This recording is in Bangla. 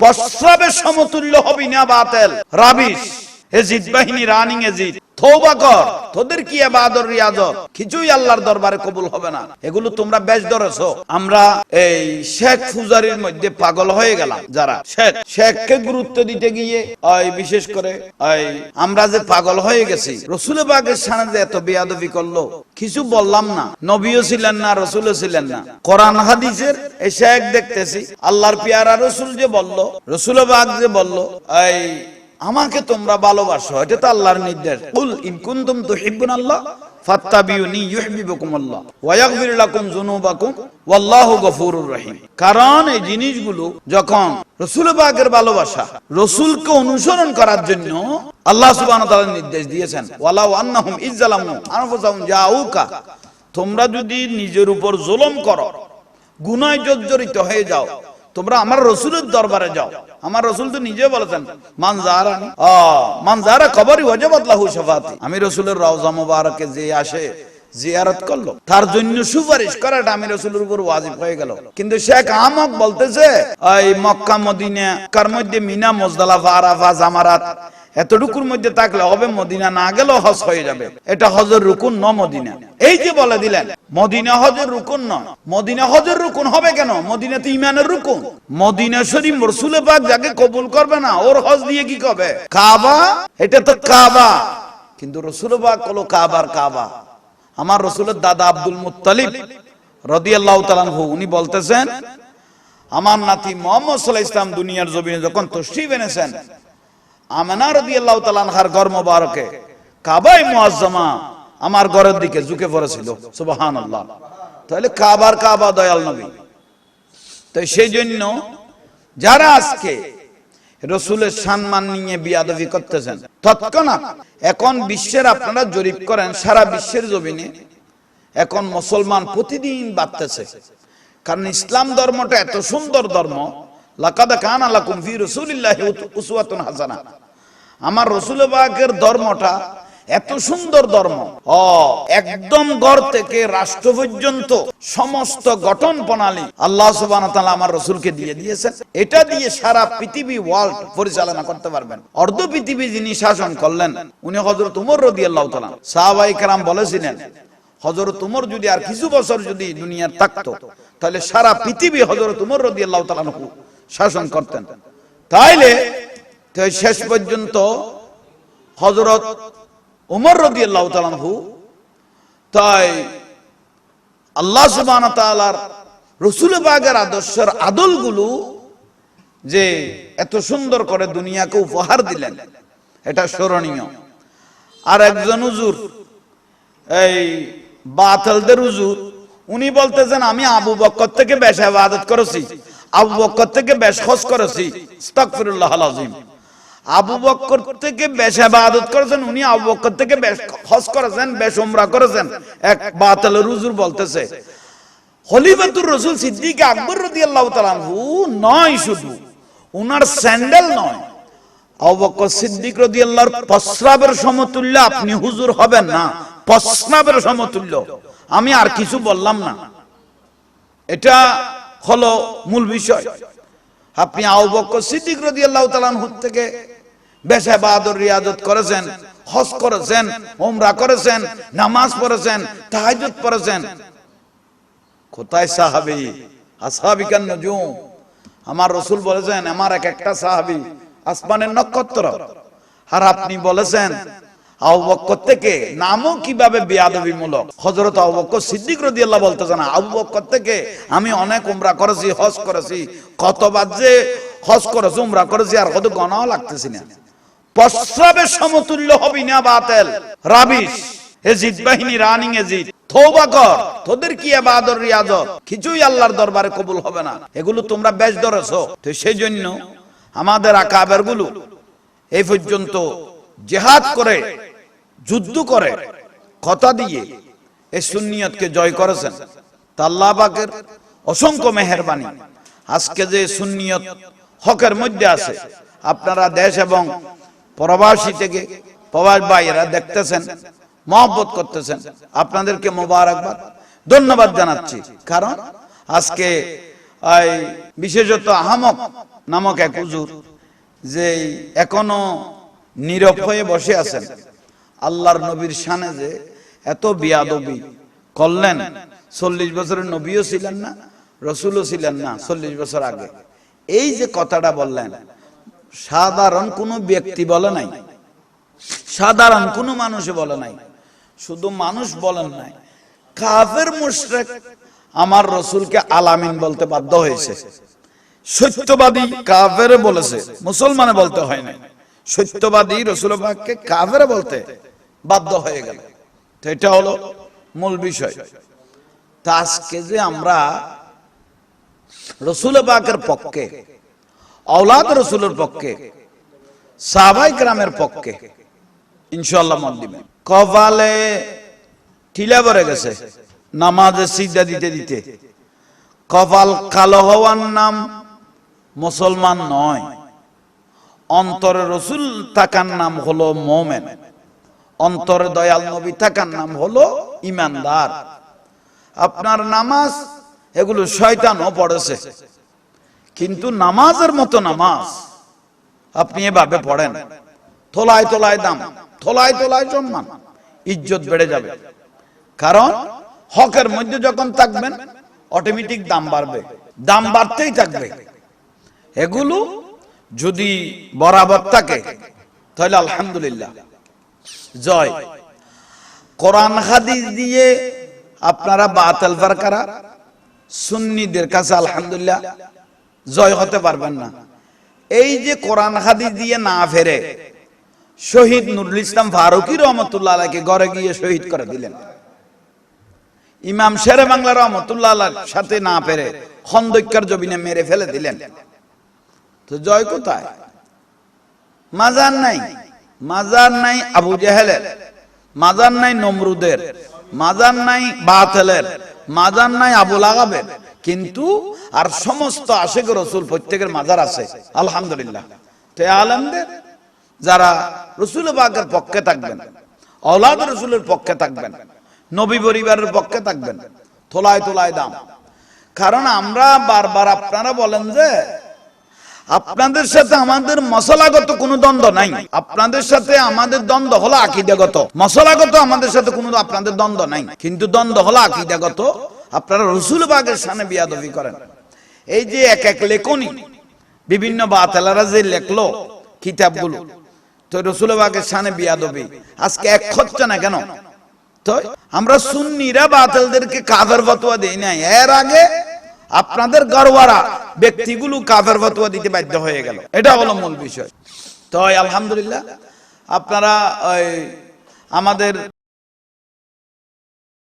প্রস্রাবের সমতুল্য হবি না বাতেল। রাবিশ এজিদ বাহিনী রানিং এজিদ আমরা যে পাগল হয়ে গেছি, রসুল বাগের এত বেয়াদবি করল, কিছু বললাম না। নবীও ছিলেন না, রসুলও ছিলেন না। কোরআন, হাদিসের এই শেখ দেখতেছি, আল্লাহর পিয়ারা রসুল যে বলল, রসুল বাগ যে বলল, এই আমাকে তোমরা ভালোবাসো, এটা তো আল্লাহর নির্দেশ। কুল ইন কুনতুম তুহিব্বুন আল্লাহ, ফাত্তাবিউনি ইউহিব্বুকুম আল্লাহ ওয়া ইয়াগফির লাকুম যুনুবাকুম, ওয়াল্লাহু গফুরুর রহিম। কারণ এই জিনিসগুলো যখন রসুল পাকের ভালোবাসা, রসুলকে অনুসরণ করার জন্য আল্লাহ সুবহানাহু ওয়া তাআলা নির্দেশ দিয়েছেন। ওয়ালাউ আন্নাহুম ইজ্জালামু আনফুসাহুম জাউকা, তোমরা যদি নিজের উপর জুলুম করো, গুনায় জর্জরিত হয়ে যাও তোমরা আমার রসুলের দরবারে যাও। আমার রসুল তো নিজে বলেছেন মানজারা মানজারা খবরই ওয়াজাবাত লাহু শাফাতি। আমি রসুলের রওজা মুবারকে যে আসে জিয়ারত করল, তার জন্য সুপারিশ করাটা আমি রসুলের উপর ওয়াজিব হয়ে গেল। কিন্তু শেখ আমক বলতেছে, এই মক্কা, মদিনা, কার মধ্যে মিনা, মোজদালাফা, আরাফা, জামারাত এতটুকুর মধ্যে থাকলে হবে মদিনা, না গেলেও হজ হয়ে যাবে। এটা হজের রুকুন, ন মদিনা। এই যে বলে দিলেন, মদিনা হজের রুকুন নয় মদিনা হজের রুকুন হবে কেন? মদিনা তো ইমানের রুকুন। মদিনা শরীফ রসুলে পাক যাকে কবুল করবে না, ওর হজ দিয়ে কি করবে? কাবা? এটা তো কাবা। কিন্তু রসুল পাক হলো কাবার কাবা। আমার রসুলের দাদা আব্দুল মুত্তালিব রদিয়াল্লাহ তালানহু উনি বলতেছেন, আমার নাতি মোহাম্মদ সাল্লাহ ইসলাম দুনিয়ার জমিনে যখন তশরিফ এনেছেন আমেনা রদিয়াল্লাহ তালানহার ঘর মোবারকে। কাবাই মুআজ্জামা আমার ঘরের দিকে ঝুঁকে পড়েছিল, সুবহানাল্লাহ। তাহলে কাবার কাবা দয়াল নবী। তো সেই জন্য যারা আজকে রসুলের সম্মান নিয়ে বিয়াদবি করতেছেন, তৎক্ষণাৎ এখন বিশ্বের আপনারা জরিপ করেন, সারা বিশ্বের জমিনে এখন মুসলমান প্রতিদিন বাড়তেছে। কারণ ইসলাম ধর্মটা এত সুন্দর ধর্ম লাকাদ উসওয়াতুন হাসানা। আমার রসুল পাকের ধর্মটা এত সুন্দর ধর্ম। একদম থেকে রাষ্ট্র পর্যন্ত সমস্ত গঠন প্রণালী আল্লাহ তাআলা আমার রসুলকে দিয়ে দিয়েছেন। এটা দিয়ে সারা পৃথিবী ওয়ার্ল্ড পরিচালনা করতে পারবেন। অর্ধ পৃথিবী যিনি শাসন করলেন, উনি হযরত উমর রাদিয়াল্লাহু তাআলা সাহাবায়ে কেরাম বলেছিলেন হজরত উমর যদি আর কিছু বছর যদি দুনিয়ার থাকতো, তাহলে সারা পৃথিবী হযরত উমর রাদিয়াল্লাহু তাআলা শাসন করতেন। তাইলে শেষ পর্যন্ত হজরত উমর রাদিয়াল্লাহু তাআলা তাই আল্লাহ সুবহানাহু রসুল পাকের আদর্শের আদলগুলো যে এত সুন্দর করে দুনিয়াকে উপহার দিলেন, এটা স্মরণীয়। আর একজন হুজুর, এই বাতলদের হুজুর, উনি বলতেছেন, আমি আবু বক্কর থেকে বেশ ইবাদত করেছি। আবু বক্কর থেকে বেশ খোঁজ করেছি। আস্তাগফিরুল্লাহ আলাজিম আবু বক্কর থেকে বেশ ইবাদত করেছেন, উনি আবু বক্কর থেকে বেশ খোঁজ করেছেন, বেশ উমরা করেছেন। এক বাতলের হুজুর বলতেছে খলিফাতুর রাসূল সিদ্দিক আকবর রাদিয়াল্লাহু তাআলা আনহু নয় শুধু, উনার স্যান্ডেল নয়। আবু বকর সিদ্দিক রাদিয়াল্লাহর প্রস্রাবের সমতুল্য, আপনি হুজুর হবেন না, প্রস্রাবের সমতুল্য। আমি আর কিছু বললাম না। এটা হলো মূল বিষয়। আপনি আবু বকর সিদ্দিক রাদিয়াল্লাহু তাআলা আনহু থেকে বেশ ইবাদত রিয়াজত করেছেন, হজ করেছেন ওমরা করেছেন, নামাজ পড়েছেন, তাহাজ্জুদ পড়েছেন। কোথায় সাহাবি? আসহাবিকান নজুম। আমার রসুল বলেছেন, আমার এক একটা সাহাবি আসমানের নক্ষত্র। আর আপনি বলেছেন থেকে নামও কীভাবে বেয়াদবি মূলক? হযরত আবু বক্কর সিদ্দিক থেকে আমি অনেক উমরা করেছি, হজ করেছি। কতবার যে হজ করেছি, উমরা করেছি, আর কত গণাও লাগতেছি না। প্রস্রাবের সমতুল্য হবি না বাতেল। রাবিশ, এজিদ, বাহিনী, রানিং এজিদ। কর, তোদের কি রিয়াজত? কিছুই আল্লাহর দরবারে কবুল হবে না। এগুলো তোমরা বেশ ধরেছো। তো সেই জন্য আমাদের আকাবেরগুলো এই পর্যন্ত জেহাদ করে যুদ্ধ করে, কথা দিয়ে এই সুন্নিয়তকে জয় করেছেন। তা আল্লাহ পাকের অসংখ্য মেহেরবানি। আজকে যে সুন্নিয়ত হকের মধ্যে আছে, আপনারা দেশ এবং প্রবাসী থেকে প্রবাস ভাইয়েরা দেখতেছেন, মহব্বত করতেছেন। আপনাদেরকে মোবারকবাদ, ধন্যবাদ জানাচ্ছি। কারণ আজকে বিশেষত আহমক নামক এক হুজুর যে এখনও নীরব হয়ে বসে আছেন আল্লাহর নবীর শানে যে এত বিয়াদবি করলেন, চল্লিশ বছরের নবীও ছিলেন না, রসুলও ছিলেন না, চল্লিশ বছর আগে। এই যে কথাটা বললেন, সাধারণ কোনো ব্যক্তি বলে নাই, সাধারণ কোনো মানুষে বলে নাই, শুধু মানুষ বলেন নাই, কাফের মুশরিক আমার রসুলকে আলামিন বলতে বাধ্য হয়েছে। সত্যবাদী কাফের বলেছে, মুসলমানে বলতে হয় না সত্যবাদী রসুল কাফের বলতে বাধ্য হয়ে গেল। তো এটা হলো মূল বিষয়। তা আজকে যে আমরা রসুল পাকের পক্ষে অওলাদ রসুলের পক্ষে, সাহাবাই গ্রামের পক্ষে ইনশাল্লাহ মন দিবেন কপালে ঠিলা পড়ে গেছে, নামাজে সিজদা দিতে দিতে। কপাল কালো হওয়ার নাম মুসলমান নয়। অন্তরে রসুল তাকার নাম হলো মোমেন। অন্তরে দয়াল নবী তাকার নাম হলো ইমানদার। আপনার নামাজ, এগুলো শয়তানও পড়েছে। কিন্তু নামাজের মতো নামাজ আপনি এভাবে পড়েন তোলায় তোলায় দাম তোলায় তোলায় সম্মান ইজ্জত বেড়ে যাবে। কারণ হকের মধ্যে যখন থাকবেন অটোমেটিক দাম বাড়বে, দাম বাড়তেই থাকবে। এগুলো যদি বরাবর থাকে, তাহলে আলহামদুলিল্লাহ। জয়। কোরআন হাদিস দিয়ে আপনারা বাতাল ফারকারা সুন্নিদের কাছে আলহামদুলিল্লাহ জয় হতে পারবেন না। এই যে কোরআন হাদিস দিয়ে না ফেরে শহীদ নুরুল ইসলাম ফারুকি ঘরে গিয়ে শহীদ করে দিলেন। ইমাম শেরে বাংলা রহমতুল্লাহ সাথে না পেরে খন্দকার জবিনে মেরে ফেলে দিলেন। তো জয় কোথায়? মাজার নাই। মাজার নাই আবু জাহেলের, মাজার নাই নমরুদের, মাজার নাই বাতেলের, মাজার নাই আবু লাগাবের। কিন্তু আর সমস্ত আশেখ রসুল প্রত্যেকের মাজার আছে, আলহামদুলিল্লাহ। তো আলমদের যারা রসুল বাগের পক্ষে থাকবেন অলাদ রসুলের পক্ষে থাকবেন, নবী পরিবারের পক্ষে থাকবেন তোলায় তোলায় দাম। কারণ আমরা বারবার আপনারা বলেন যে আপনাদের সাথে আমাদের মশলাগত কোনো দ্বন্দ্ব নাই। আপনাদের সাথে আমাদের দ্বন্দ্ব হলো আকিদাগত। মশলাগত আমাদের সাথে কোনো আপনাদের দ্বন্দ্ব নাই। কিন্তু দ্বন্দ্ব হলো আকিদাগত। আপনারা রসুল বাগের সামনে বিয়াদবি করেন। এই যে এক এক লেখনি, বিভিন্ন বাতেলারা যে লেখলো কিতাবগুলো, তো রসুল বাগের সামনে বিয়াদবি। আজকে এক হচ্ছে না কেন? তো আমরা সুন্নিরা বাতেলদেরকে কাফের ফতোয়া দেই নাই? এর আগে আপনাদের গড়ওয়ারা ব্যক্তিগুলো কাফের ফতোয়া দিতে বাধ্য হয়ে গেল। এটা হলো মূল বিষয়। তো আলহামদুলিল্লাহ, আপনারা ওই আমাদের